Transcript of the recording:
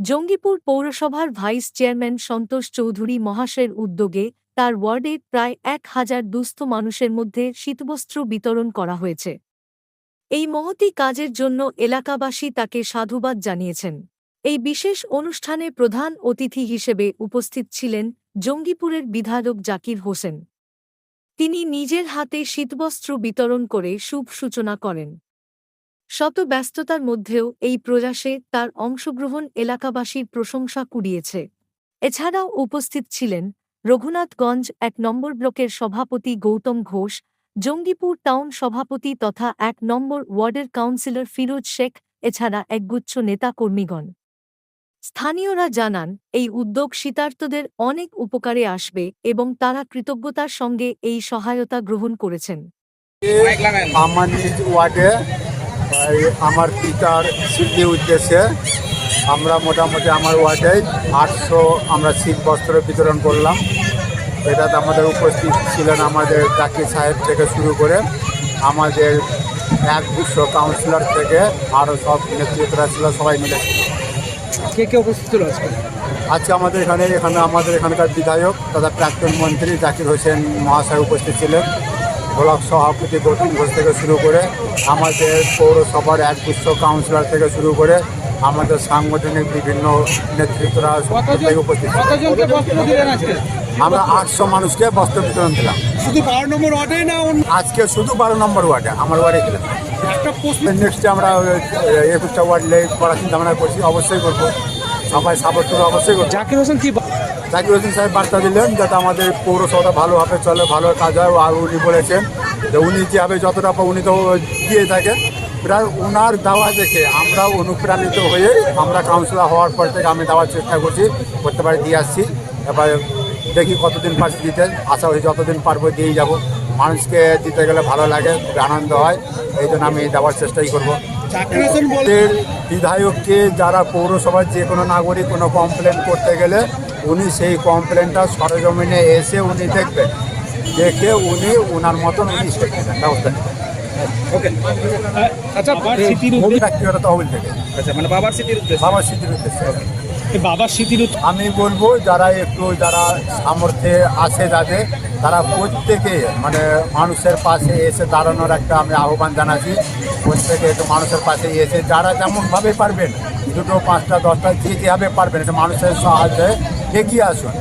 জঙ্গিপুর পৌরসভার vice chairman সন্তোষ চৌধুরী মহাশয়ের উদ্যোগে তার ওয়ার্ডে প্রায় এক হাজার দুস্থ মানুষের মধ্যে শীতবস্ত্র বিতরণ করা হয়েছে। এই মহতি কাজের জন্য এলাকাবাসী তাকে সাধুবাদ জানিয়েছেন। এই বিশেষ অনুষ্ঠানে প্রধান অতিথি হিসেবে উপস্থিত ছিলেন জঙ্গিপুরের বিধায়ক জাকির হোসেন। তিনি নিজের হাতে শীতবস্ত্র বিতরণ করে শুভ সূচনা করেন। শত ব্যস্ততার মধ্যেও এই প্রয়াসে তার অংশগ্রহণ এলাকাবাসীর প্রশংসা কুড়িয়েছে। এছাড়াও উপস্থিত ছিলেন রঘুনাথগঞ্জ এক নম্বর ব্লকের সভাপতি গৌতম ঘোষ, জঙ্গিপুর টাউন সভাপতি তথা এক নম্বর ওয়ার্ডের কাউন্সিলর ফিরোজ শেখ, এছাড়া একগুচ্ছ নেতা কর্মীগণ স্থানীয়রা জানান, এই উদ্যোগ শীতার্তদের অনেক উপকারে আসবে এবং তারা কৃতজ্ঞতার সঙ্গে এই সহায়তা গ্রহণ করেছেন। আমার পিতার স্মৃতি উদ্দেশ্যে আমরা মোটামুটি আমার ওয়ার্ডে আটশো আমরা শীত বস্ত্র বিতরণ করলাম। এটাতে আমাদের উপস্থিত ছিলেন আমাদের জাকির সাহেব থেকে শুরু করে আমাদের এক দুশো কাউন্সিলর থেকে আরও সব নেতৃত্বরা ছিল সবাই মিলে। কে কে উপস্থিত ছিল আজকে? আজকে আমাদের এখানে এখানে আমাদের এখানকার বিধায়ক তথা প্রাক্তন মন্ত্রী জাকির হোসেন মহাশয় উপস্থিত ছিলেন। ব্লক সভাপতি গৌতম ঘোষ থেকে শুরু করে আমাদের পৌরসভার এক গুচ্ছ কাউন্সিলর থেকে শুরু করে আমাদের সাংগঠনিক বিভিন্ন নেতৃত্বরা উপস্থিত আমরা আটশো মানুষকে বস্ত্র বিতরণ দিলাম। শুধু বারো নম্বর ওয়ার্ডে না আজকে শুধু বারো নম্বর ওয়ার্ডে আমার ওয়ার্ডে দিলাম নেক্সটে আমরা একুশটা ওয়ার্ড লেগ করার চিন্তা ভাবনা করছি অবশ্যই করব। সবাই সাপোর্ট করব অবশ্যই করব। জাকির হোসেন কি জাকির হোসেন সাহেব বার্তা দিলেন যাতে আমাদের পৌরসভাটা ভালোভাবে চলে ভালো কাজ হয় আর উনি বলেছেন যে উনি যেভাবে যতটা উনি তো দিয়ে থাকেন প্রায় ওনার দাওয়া দেখে আমরা অনুপ্রাণিত হয়ে আমরা কাউন্সিলর হওয়ার পর থেকে আমি দেওয়ার চেষ্টা করছি করতে পারি দিয়ে আসছি। এবার দেখি কতদিন পারছি দিতে আশা করি যতদিন পারব দিয়েই যাব। মানুষকে দিতে গেলে ভালো লাগে আনন্দ হয় এই জন্য আমি দেওয়ার চেষ্টাই করব। বিধায়ককে যারা পৌরসভার যে কোনো নাগরিক কোনো কমপ্লেন করতে গেলে উনি সেই কমপ্লেনটা সরজমিনে এসে উনি দেখবেন। দেখে উনি ওনার মতন উনি নেবেন ব্যবস্থা নেবেন আচ্ছা আচ্ছা মানে বাবার স্মৃতির উদ্দেশ্যে। বাবার স্মৃতির উদ্দেশ্যে। বাবার স্মৃতির আমি বলব, যারা একটু যারা সামর্থ্যে আছে যাদের, তারা প্রত্যেকে মানে মানুষের পাশে এসে দাঁড়ানোর একটা আমি আহ্বান জানাচ্ছি। প্রত্যেকে একটু মানুষের পাশে এসে যারা যেমনভাবে পারবেন, দুটো, পাঁচটা, দশটা, যে যেভাবে পারবেন এটা মানুষের সাহায্যে এগিয়ে আসুন।